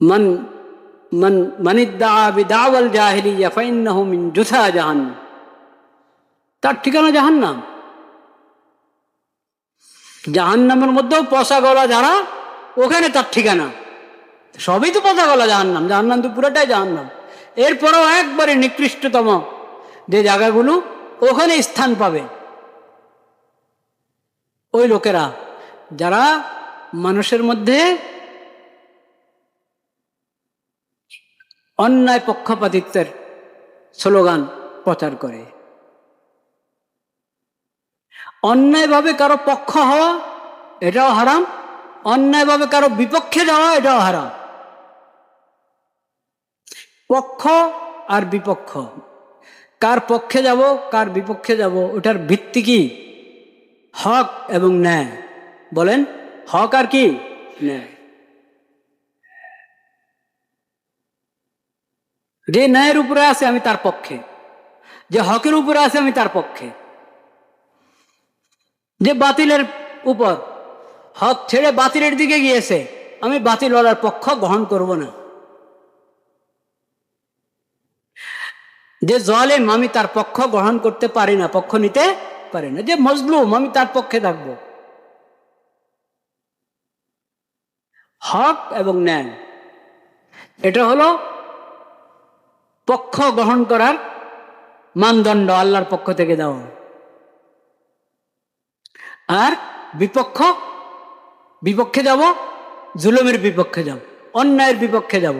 মান মান মানিদ্দা বিদাওয়াল জাহিলিয়া ফাইন্নাহু মিন জুথা জাহান্নাম তার ঠিকানা জাহান্নাম। জাহান্নামের মধ্যেও পশা গলা যারা, ওখানে তার ঠিকানা। সবই তো পশা গলা জাহান্নাম জাহান্নাম তো পুরোটাই জাহান্নাম। এরপরেও একবারে নিকৃষ্টতম যে জায়গাগুলো, ওখানে স্থান পাবে। ওই লোকেরা, যারা মানুষের মধ্যে অন্যায় পক্ষপাতিত্বের স্লোগান প্রচার করে। অন্যায়ভাবে কারও পক্ষ হওয়া এটাও হারাম, অন্যায়ভাবে কারও বিপক্ষে যাওয়া এটাও হারাম। পক্ষ আর বিপক্ষ, কার পক্ষে যাব, কার বিপক্ষে যাব, ওটার ভিত্তি কি? হক এবং ন্যায়। বলেন, হক আর কি? ন্যায়। যে ন্যায়ের উপরে আছে আমি তার পক্ষে, যে হকের উপরে আছে আমি তার পক্ষে। যে বাতিলের উপর, হক ছেড়ে বাতিলের দিকে গিয়েছে, আমি বাতিল বাতিলওয়ালার পক্ষ গ্রহণ করব না। যে জলেম, আমি তার পক্ষ গ্রহণ করতে পারি না, পক্ষ নিতে পারি না। যে মজলুম, আমি তার পক্ষে থাকব। হক এবং ন্যায়, এটা হলো পক্ষ গ্রহণ করার মানদণ্ড আল্লাহর পক্ষ থেকে দেওয়া আর বিপক্ষ, বিপক্ষে যাব, জুলুমের বিপক্ষে যাব, অন্যায়ের বিপক্ষে যাব,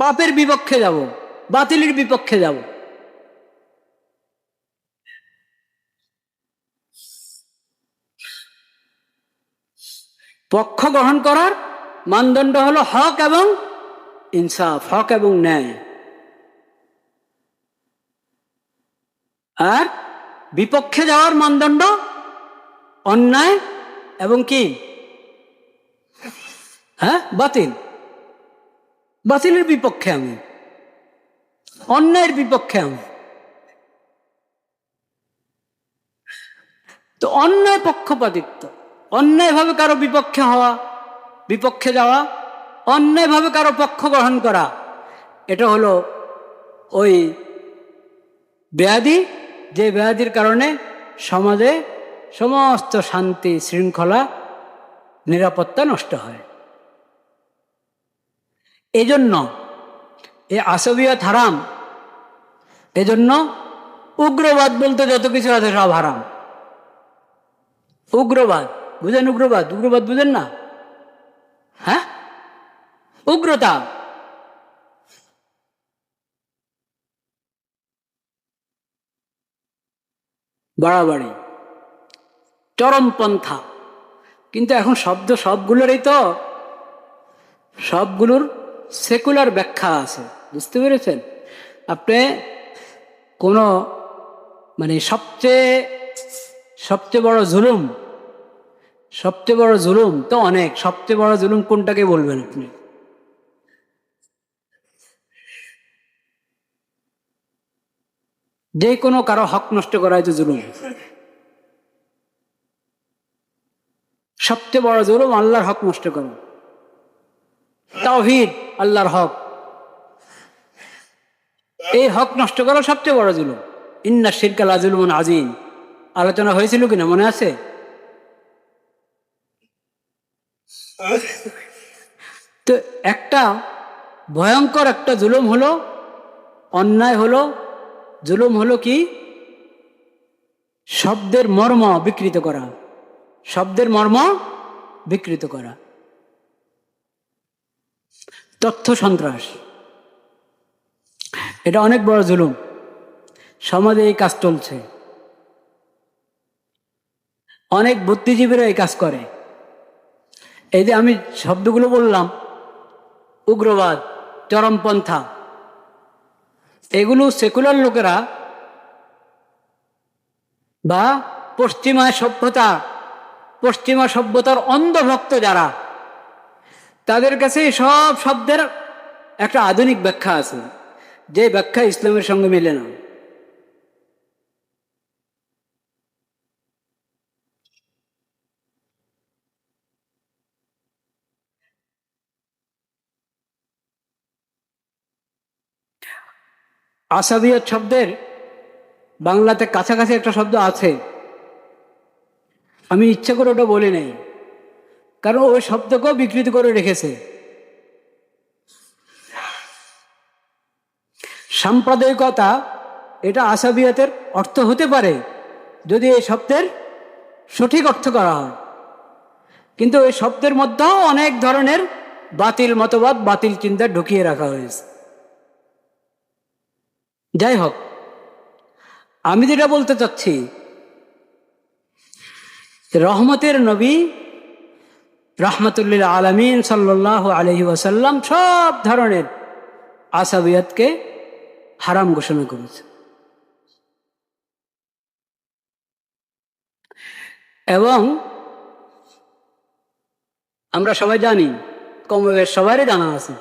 পাপের বিপক্ষে যাব, বাতিলের বিপক্ষে যাব। পক্ষ গ্রহণ করার মানদণ্ড হলো হক এবং ইনসাফ, হক এবং ন্যায়। আর বিপক্ষে যাওয়ার মানদণ্ড অন্যায় এবং কি? হ্যাঁ বাতিল। বাতিলের বিপক্ষে আমি। অন্যায়ের বিপক্ষে আমি। তো অন্যায় পক্ষপাতিত্ব। অন্যায়ভাবে কারও বিপক্ষে হওয়া, বিপক্ষে যাওয়া অন্যায়ভাবে কারও পক্ষ গ্রহণ করা, এটা হলো ওই ব্যাধি, যে ব্যাধির কারণে সমাজে সমস্ত শান্তি শৃঙ্খলা, নিরাপত্তা নষ্ট হয়। এজন্য এ আসবিয়ত হারাম, এজন্য উগ্রবাদ বলতে যত কিছু আছে সব হারাম। উগ্রবাদ, বুঝেন উগ্রবাদ? উগ্রবাদ বুঝেন না? হ্যাঁ? উগ্রতা। বাড়াবাড়ি। চরমপন্থা কিন্তু এখন শব্দ সবগুলোরই তো, সবগুলোর সেকুলার ব্যাখ্যা আছে। বুঝতে পেরেছেন? আপনি কোনো মানে সবচেয়ে সবচেয়ে বড় জুলুম, সবচেয়ে বড় জুলুম তো অনেক। সবচেয়ে বড় জুলুম কোনটাকে বলবেন আপনি? যে কোনো কারও হক নষ্ট করা হয়তো জুলুম। সবচেয়ে বড় জুলুম আল্লাহর হক নষ্ট করা। তাওহিদ, আল্লাহর হক। এই হক নষ্ট করা সবচেয়ে বড় জুলুম। ইন্না শিরকাল আজুলমন আজিম আলোচনা হয়েছিল কিনা, মনে আছে? তো একটা ভয়ঙ্কর একটা জুলুম হলো, অন্যায় হলো জুলুম হলো কি? শব্দের মর্ম বিকৃত করা। শব্দের মর্ম বিকৃত করা। তথ্য সন্ত্রাস। এটা অনেক বড় জুলুম। সমাজে এই কাজ চলছে। অনেক বুদ্ধিজীবীরা এই কাজ করে। এই যে আমি শব্দগুলো বললাম, উগ্রবাদ, চরমপন্থা এগুলো সেকুলার লোকেরা বা পশ্চিমা সভ্যতা, পশ্চিমা সভ্যতার অন্ধভক্ত যারা, তাদের কাছে সব শব্দের একটা আধুনিক ব্যাখ্যা আছে। যে ব্যাখ্যা ইসলামের সঙ্গে মেলে না। আসাবিয়ত শব্দের বাংলাতে কাছাকাছি একটা শব্দ আছে। আমি ইচ্ছা করে ওটা বলি নাই। কারণ ওই শব্দকেও বিকৃত করে রেখেছে। সাম্প্রদায়িকতা, এটা আসাবিয়তের অর্থ হতে পারে যদি এই শব্দের সঠিক অর্থ করা হয়। কিন্তু এই শব্দের মধ্যেও অনেক ধরনের বাতিল মতবাদ, বাতিল চিন্তা ঢুকিয়ে রাখা হয়েছে। যাই হোক আমি যেটা বলতে চাচ্ছি, রহমতের নবী রহমতুল্লিল আলমিন সাল্লাহ আলহি ওয়াসাল্লাম সব ধরনের আসাবিয়াতকে হারাম ঘোষণা করেছে। এবং আমরা সবাই জানি, কমবেশ সবারই জানা আছে,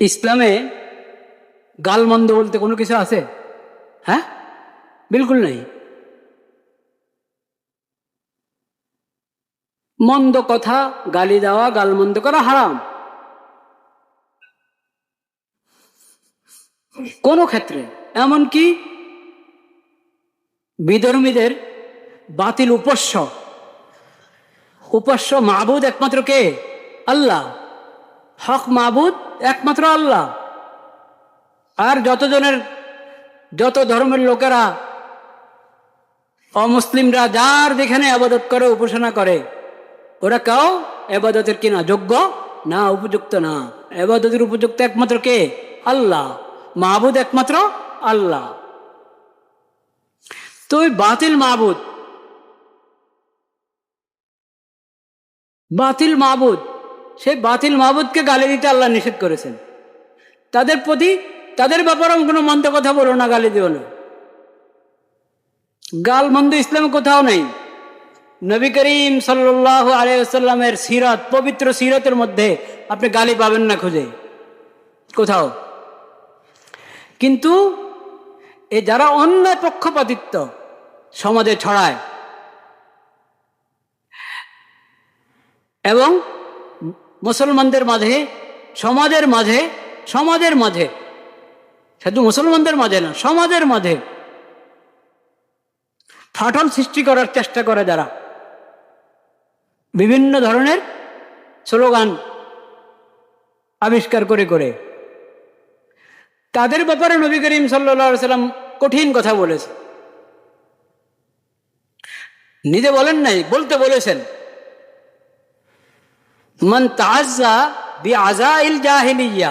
ইসলামে গালমন্দ বলতে কোনো কিছু আছে? হ্যাঁ? বিলকুল নেই। মন্দ কথা, গালি দেওয়া, গালমন্দ করা হারাম। কোনো ক্ষেত্রে। এমনকি বিধর্মীদের বাতিল উপস্য। উপাস্য মাহবুদ একমাত্র কে? আল্লাহ। হক মাহবুদ একমাত্র আল্লাহ। আর যতজনের, যত ধর্মের লোকেরা অমুসলিমরা যার যেখানে আবাদত করে, উপাসনা করে, ওরা কেউ এবাদতের কিনা যোগ্য? না, উপযুক্ত না। এবাদতের উপযুক্ত একমাত্র কে? আল্লাহ। মাহবুদ একমাত্র আল্লাহ। তো ওই বাতিল মাহবুদ বাতিল মাহবুদ সেই বাতিল মাহবুদকে গালি দিতে আল্লাহ নিষেধ করেছেন। তাদের প্রতি তাদের ব্যাপারে আমি কোনো মন্দ কথা বলো না, গালি দিও না। গাল মন্দ ইসলামে কোথাও নেই। নবী করিম সাল্লাহ আলাইসাল্লামের সিরত, পবিত্র সিরতের মধ্যে আপনি গালি পাবেন না খুঁজে। কোথাও। কিন্তু এ যারা অন্যায় পক্ষপাতিত্ব সমাজে ছড়ায়, এবং মুসলমানদের মাঝে, সমাজের মাঝে সমাজের মাঝে শুধু মুসলমানদের মাঝে না, সমাজের মাঝে। ফাটল সৃষ্টি করার চেষ্টা করে যারা। বিভিন্ন ধরনের স্লোগান আবিষ্কার করে করে। তাদের ব্যাপারে নবী করিম সাল্লাম কঠিন কথা বলেছে নিজে বলেন নাই, বলতে বলেছেন। মন তাজা বি আজা ইল জাহিলিয়া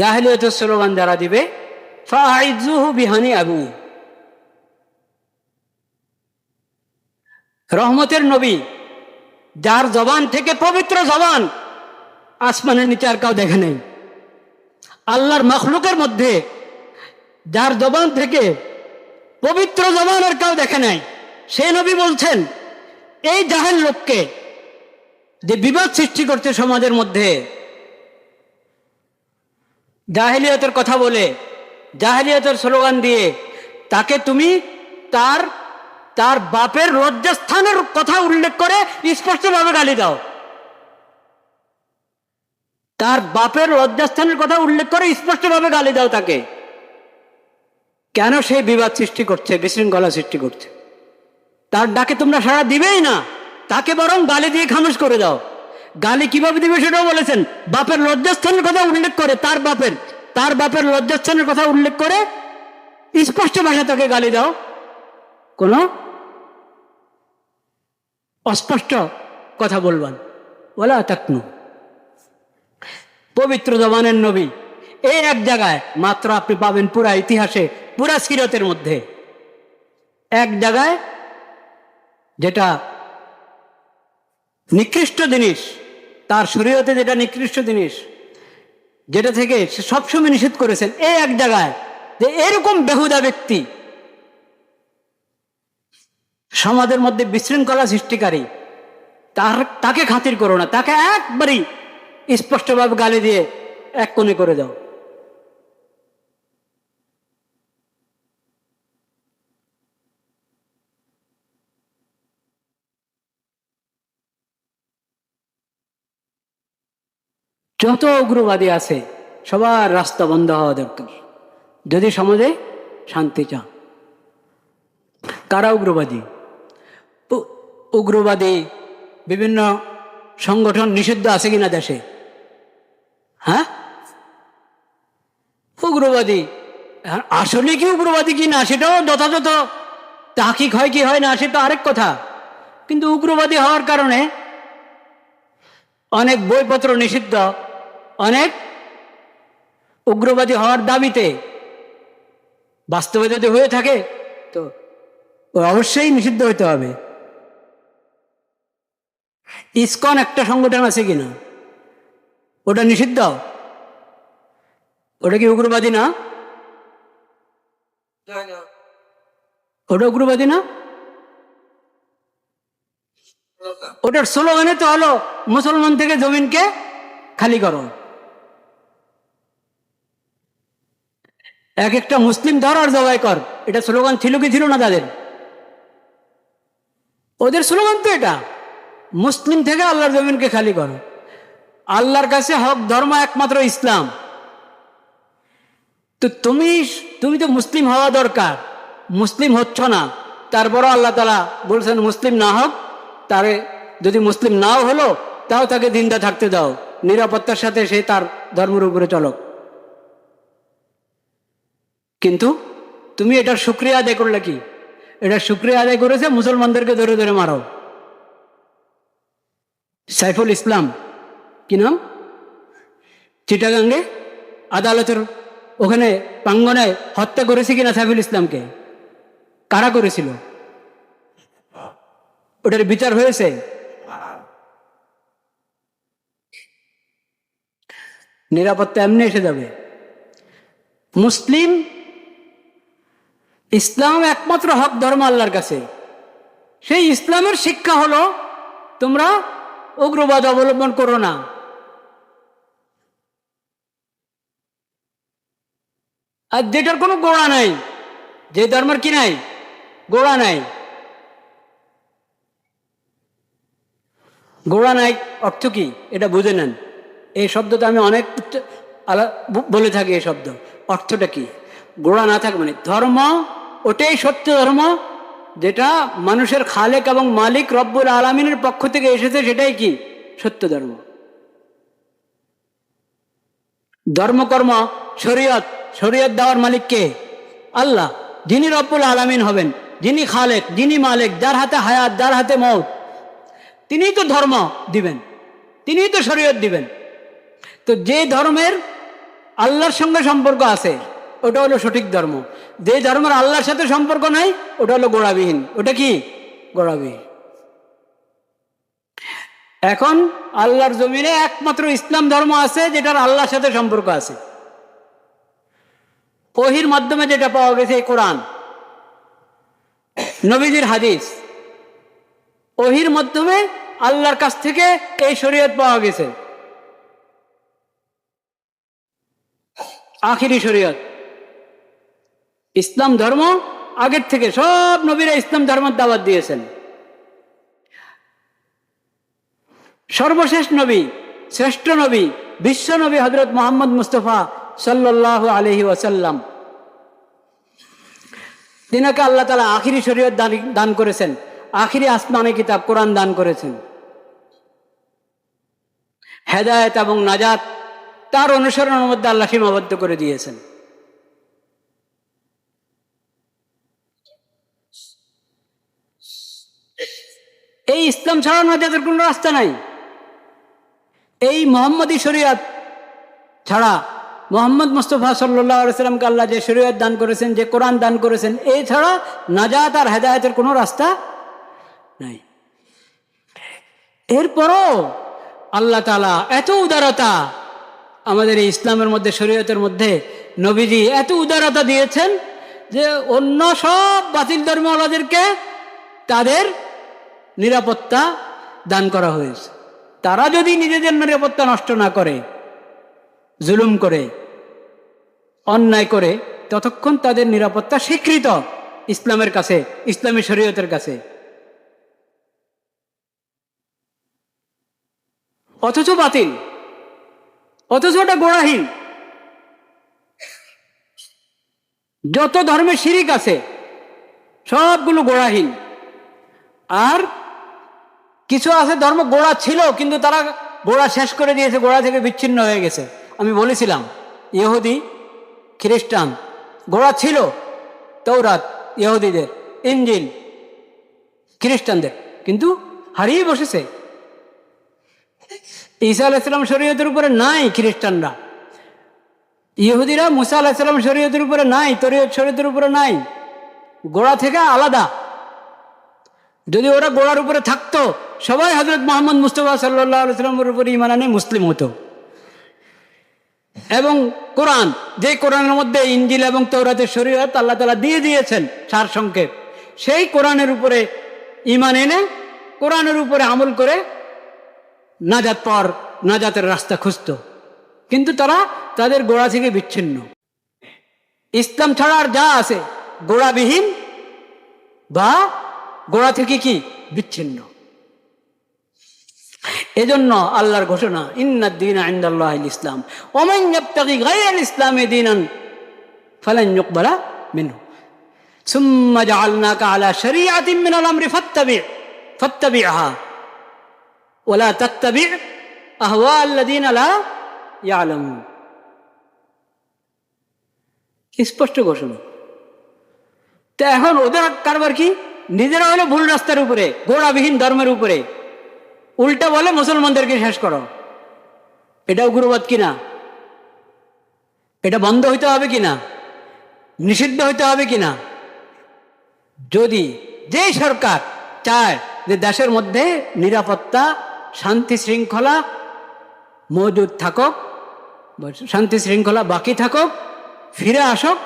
জাহেলিয়তের স্লোগান যারা দিবে বিহানি আবু। রহমতের নবী, যার জবান থেকে পবিত্র জবান, আসমানের নিচে আর কাউ দেখে নেই। আল্লাহর মখলুকের মধ্যে, যার জবান থেকে পবিত্র জবান আর কাউ দেখে নাই। সে নবী বলছেন, এই জাহেল লোককে যে বিবাদ সৃষ্টি করছে সমাজের মধ্যে জাহেলিয়তের কথা বলে, জাহেলিয়তের স্লোগান দিয়ে তাকে তুমি তার তার বাপের লজ্জাস্থানের কথা উল্লেখ করে স্পষ্টভাবে গালি দাও। তার বাপের লজ্জাস্থানের কথা উল্লেখ করে স্পষ্টভাবে গালি দাও তাকে। কেন সেই বিবাদ সৃষ্টি করছে, বিশৃঙ্খলা সৃষ্টি করছে? তার ডাকে তোমরা সারা দিবেই না, তাকে বরং গালি দিয়ে খামোশ করে দাও। গালি কীভাবে দিবে সেটাও বলেছেন। বাপের লজ্জাস্থানের কথা উল্লেখ করে, তার বাপের তার বাপের লজ্জাস্থানের কথা উল্লেখ করে স্পষ্ট ভাষা তাকে গালি দাও। কোনো অস্পষ্ট কথা বলবান। বলা তাকনু। পবিত্র জবানের নবী, এই এক জায়গায় মাত্র আপনি পাবেন পুরা ইতিহাসে, পুরা সিরতের মধ্যে। এক জায়গায় যেটা নিকৃষ্ট জিনিস তার শরীয়তে যেটা নিকৃষ্ট জিনিস, যেটা থেকে সে সবসময় নিষেধ করেছেন এই এক জায়গায় যে এরকম বেহুদা ব্যক্তি সমাজের মধ্যে বিশৃঙ্খলা সৃষ্টিকারী, তার, তাকে খাতির করো না, তাকে একবারই স্পষ্টভাবে গালি দিয়ে এক কোণে করে দাও। যত উগ্রবাদী আছে, সবার রাস্তা বন্ধ হওয়া দরকার। যদি সমাজে শান্তি চান কারা উগ্রবাদী? উগ্রবাদী বিভিন্ন সংগঠন নিষিদ্ধ আছে কিনা দেশে? হ্যাঁ? উগ্রবাদী আসলে কি উগ্রবাদী কি না, সেটাও যথাযথ। তাকিক হয় কি হয় না, সেটা আরেক কথা। কিন্তু উগ্রবাদী হওয়ার কারণে অনেক বইপত্র নিষিদ্ধ। অনেক উগ্রবাদী হওয়ার দাবিতে বাস্তবে যদি হয়ে থাকে তো ও অবশ্যই নিষিদ্ধ হতে হবে। ইসকন একটা সংগঠন আছে কিনা? ওটা নিষিদ্ধ? ওটা কি উগ্রবাদী না? ওটা উগ্রবাদী না। ওটার স্লোগানে তো হলো মুসলমান থেকে জমিনকে খালি করো। এক একটা মুসলিম ধর আর জবাই কর। এটা স্লোগান ছিল কি ছিল না তাদের? ওদের স্লোগান তো এটা। মুসলিম থেকে আল্লাহর জমিনকে খালি করো। আল্লাহর কাছে হক, ধর্ম একমাত্র ইসলাম। তো তুমি তুমি তো মুসলিম হওয়া দরকার। মুসলিম হচ্ছ না। তারপরও আল্লাহ তালা বলছেন, মুসলিম না হোক, তারে যদি মুসলিম নাও হলো, তাও তাকে দিনটা থাকতে দাও। নিরাপত্তার সাথে সে তার ধর্মের উপরে চলক। কিন্তু তুমি এটার শুক্রিয়া আদায় করলে কি? এটা শুক্রিয়া আদায় করেছে মুসলমানদেরকে ধরে ধরে মারো। সাইফুল ইসলাম, কি নাম? চিটাগাঙ্গে আদালতের ওখানে প্রাঙ্গনে হত্যা করেছে কিনা সাইফুল ইসলামকে? কারা করেছিল? ওটার বিচার হয়েছে? নিরাপত্তা এমনি এসে যাবে। মুসলিম ইসলাম একমাত্র হক ধর্ম আল্লাহর কাছে। সেই ইসলামের শিক্ষা হলো, তোমরা উগ্রবাদ অবলম্বন করো না। আর যেটার কোনো গোড়া নাই, যে ধর্মের কি নাই, গোড়া নাই। গোড়া নাই অর্থ কি? এটা বুঝে নেন। এই শব্দটা আমি অনেক আলা বলে থাকি এই শব্দ। অর্থটা কি? গোড়া না থাক মানে ধর্ম ওটাই সত্য ধর্ম, যেটা মানুষের খালেক এবং মালিক রব্বুল আলমিনের পক্ষ থেকে এসেছে, সেটাই কি? সত্য ধর্ম। ধর্মকর্ম, শরীয়ত শরীয়ত দেওয়ার মালিক কে? আল্লাহ। যিনি রব্বুল আলামিন হবেন, যিনি খালেক, যিনি মালিক, যার হাতে হায়াত, যার হাতে মৌত তিনিই তো ধর্ম দিবেন, তিনিই তো শরীয়ত দিবেন। তো যে ধর্মের আল্লাহর সঙ্গে সম্পর্ক আছে ওটা হলো সঠিক ধর্ম। যে ধর্মের আল্লাহর সাথে সম্পর্ক নাই, ওটা হলো গোড়াবিহীন। ওটা কি? গোড়াবিহীন। এখন আল্লাহর জমিনে একমাত্র ইসলাম ধর্ম আছে, যেটার আল্লাহর সাথে সম্পর্ক আছে। ওহির মাধ্যমে যেটা পাওয়া গেছে কোরআন। নবীজির হাদিস। ওহির মাধ্যমে আল্লাহর কাছ থেকে এই শরীয়ত পাওয়া গেছে। আখিরি শরীয়ত। ইসলাম ধর্ম আগের থেকে সব নবীরা ইসলাম ধর্মের দাওয়াত দিয়েছেন। সর্বশেষ নবী, শ্রেষ্ঠ নবী, বিশ্ব নবী হজরত মোহাম্মদ মুস্তফা সাল্লাহ আলহি ওয়াসাল্লাম। তিনাকে আল্লাহ তালা আখিরি শরীয়ত দান দান করেছেন। আখিরি আসমানে কিতাব কোরআন দান করেছেন। হেদায়ত এবং নাজাত তার অনুসরণের মধ্যে আল্লাহ সীমাবদ্ধ করে দিয়েছেন। এই ইসলাম ছাড়া নাজাতের কোনো রাস্তা নাই। এই মোহাম্মদী শরিয়াত ছাড়া মোহাম্মদ মুস্তফা সাল্লাহ সাল্লামকে আল্লাহ যে শরীয়ত দান করেছেন, যে কোরআন দান করেছেন এই ছাড়া নাজাত আর হেদায়তের কোনো রাস্তা নাই। এরপরও আল্লাহ তালা এত উদারতা আমাদের এই ইসলামের মধ্যে, শরীয়তের মধ্যে নবীজি এত উদারতা দিয়েছেন যে অন্য সব বাতিল ধর্মওয়ালাদেরকে তাদের নিরাপত্তা দান করা হয়েছে। তারা যদি নিজেদের নিরাপত্তা নষ্ট না করে, জুলুম করে, অন্যায় করে, ততক্ষণ তাদের নিরাপত্তা স্বীকৃত ইসলামের কাছে, ইসলামী শরীয়তের কাছে। অথচ বাতিল, অথচ ওটা গোড়াহীন। যত ধর্মের শিরিক আছে, সবগুলো গোড়াহীন। আর কিছু আছে ধর্ম, গোড়া ছিল, কিন্তু তারা গোড়া শেষ করে দিয়েছে, গোড়া থেকে বিচ্ছিন্ন হয়ে গেছে। আমি বলেছিলাম, ইহুদি, খ্রিস্টান, গোড়া ছিল তৌরাত ইহুদিদের ইঞ্জিল খ্রিস্টানদের, কিন্তু হারিয়ে বসেছে। ঈসা আলাইসালাম শরীয়তের উপরে নাই খ্রিস্টানরা। ইহুদিরা মুসা আলাহিসাল্লাম শরীয়তের উপরে নাই, তরিয়ত শরীয়তের উপরে নাই। গোড়া থেকে আলাদা। যদি ওরা গোড়ার উপরে থাকতো সবাই হজরত মোহাম্মদ মুস্তফা সাল্লামের উপর ইমান আনে, মুসলিম হতো। এবং কোরআন, যে কোরআনের মধ্যে ইঞ্জিল এবং তৌরাতের শরীয়ত আল্লাহ তালা দিয়ে দিয়েছেন সার সংক্ষেপ, সেই কোরআনের উপরে ইমান এনে, কোরআনের উপরে আমল করে নাজাত পর নাজাতের রাস্তা খুঁজত। কিন্তু তারা তাদের গোড়া থেকে বিচ্ছিন্ন। ইসলাম ছাড়া আর যা আছে, গোড়াবিহীন বা গোড়া থেকে কি? বিচ্ছিন্ন। এজন্য আল্লাহর ঘোষণা ইন্নাদ্দিন আইন্দাল্লাহ ইসলাম। ওমান ইয়াবতাগি গায়রাল ইসলামে দীনান ফালান ইউকবালা মিনহু। সুম্মা জাআলনাকা আলা শরিয়াতিন মিনাল আমরি ফাত্তাবি, ফাত্তাবি'হা। ওয়ালা তাত্তাবি' আহওয়া আল্লাযিনা লা ইয়ালামুন। স্পষ্ট ঘোষণা। তা এখন ওদের কারবার কি? নিজেরা হলো ভুল রাস্তার উপরে, গোড়াবিহীন ধর্মের উপরে। উল্টা বলে মুসলমানদেরকে শেষ করো। এটা উগ্রবাদ কিনা? এটা বন্ধ হইতে হবে কিনা? নিষিদ্ধ হইতে হবে কিনা? যদি যে সরকার চায় যে দেশের মধ্যে নিরাপত্তা, শান্তি শৃঙ্খলা মজুদ থাকুক, শান্তি শৃঙ্খলা বাকি থাকুক, ফিরে আসুক,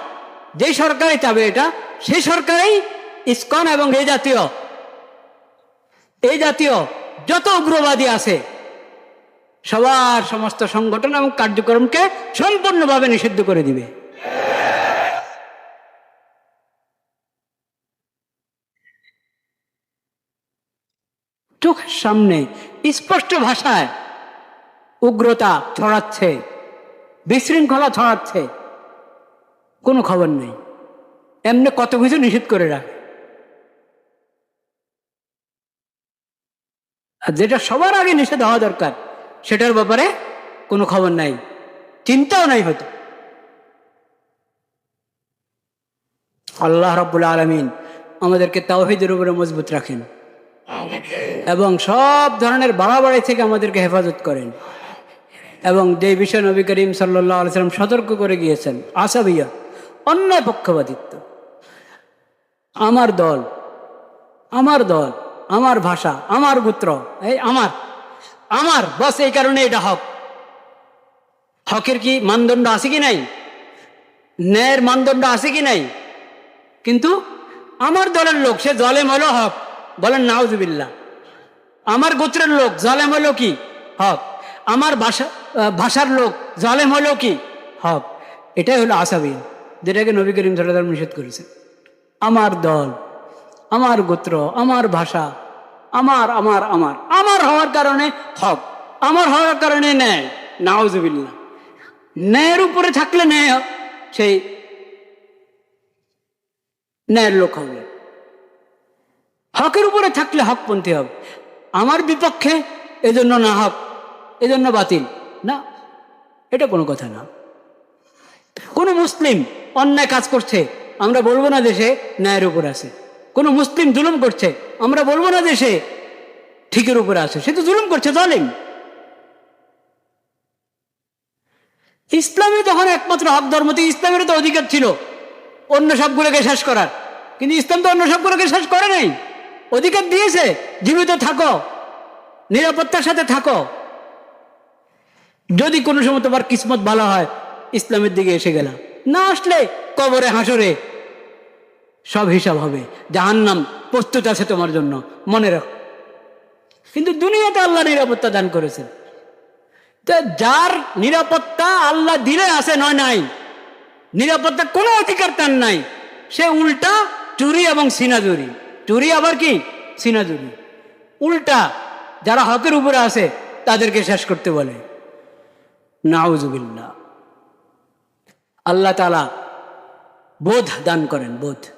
যে সরকারই চাবে এটা সেই সরকারই ইস্কন এবং এই জাতীয় এই জাতীয় যত উগ্রবাদী আছে, সবার সমস্ত সংগঠন এবং কার্যক্রমকে সম্পূর্ণভাবে নিষিদ্ধ করে দিবে। চোখের সামনে স্পষ্ট ভাষায় উগ্রতা ছড়াচ্ছে, বিশৃঙ্খলা ছড়াচ্ছে, কোনো খবর নেই। এমনি কত কিছু নিষেধ করে রাখে। আর যেটা সবার আগে নিষেধ হওয়া দরকার, সেটার ব্যাপারে কোনো খবর নাই, চিন্তাও নাই হয়তো। আল্লাহ রব্বুল আলমিন আমাদেরকে তাওহিদের উপরে মজবুত রাখেন এবং সব ধরনের বাড়াবাড়ি থেকে আমাদেরকে হেফাজত করেন এবং যে বিষয় নবী করিম সাল্লাহ আলসালাম সতর্ক করে গিয়েছেন, আসাবিয়া, অন্যায় পক্ষপাতিত্ব। আমার দল আমার দল আমার ভাষা, আমার গোত্র, এই আমার আমার, বস এই কারণে এটা হক। হকের কি মানদণ্ড আছে কি নাই? ন্যায়ের মানদণ্ড আছে কি নাই? কিন্তু আমার দলের লোক, সে জলেম হলো হক। বলেন নাউজুবিল্লা আমার গোত্রের লোক জলেম হলো কি? হক। আমার ভাষা ভাষার লোক জলেম হলো কি? হক। এটাই হলো আসাবি যেটাকে নবী করিম সাল্লাম নিষেধ করেছে আমার দল। আমার গোত্র, আমার ভাষা, আমার আমার আমার। আমার হওয়ার কারণে হক আমার হওয়ার কারণে ন্যায়। নাউজুবিল্লা ন্যায়ের উপরে থাকলে ন্যায় সেই ন্যায়ের লোক হবে। হকের উপরে থাকলে হকপন্থী হবে। আমার বিপক্ষে এজন্য না হক, এজন্য বাতিল। না, এটা কোনো কথা না। কোনো মুসলিম অন্যায় কাজ করছে, আমরা বলব না দেশে ন্যায়ের উপর আছে। কোনো মুসলিম জুলুম করছে, আমরা বলব না দেশে ঠিকের উপরে আছে, সে তো জুলুম করছে, জালিম। ইসলামে তখন একমাত্র হক ধর্ম থেকে ইসলামের তো অধিকার ছিল, অন্য সবগুলোকে শেষ করার। কিন্তু ইসলাম তো অন্য সবগুলোকে শেষ করে নাই। অধিকার দিয়েছে, জীবিত থাকো, নিরাপত্তার সাথে থাকো। যদি কোনো সময় তোমার কিসমত ভালো হয়, ইসলামের দিকে এসে গেলাম। না আসলে কবরে হাসরে সব হিসাব হবে। জাহান্নাম প্রস্তুত আছে তোমার জন্য। মনে রাখ। কিন্তু দুনিয়াতে আল্লাহ নিরাপত্তা দান করেছেন। তো যার নিরাপত্তা আল্লাহ দিলে আছে, নয় নাই। নিরাপত্তা কোনো অধিকার তার নাই। সে উল্টা চুরি এবং সিনাজুরি। চুরি আবার কি? সিনাজুরি। উল্টা যারা হকের উপরে আছে, তাদেরকে শেষ করতে বলে। নাউজুবিল্লাহ। আল্লাহ তালা বোধ দান করেন, বোধ।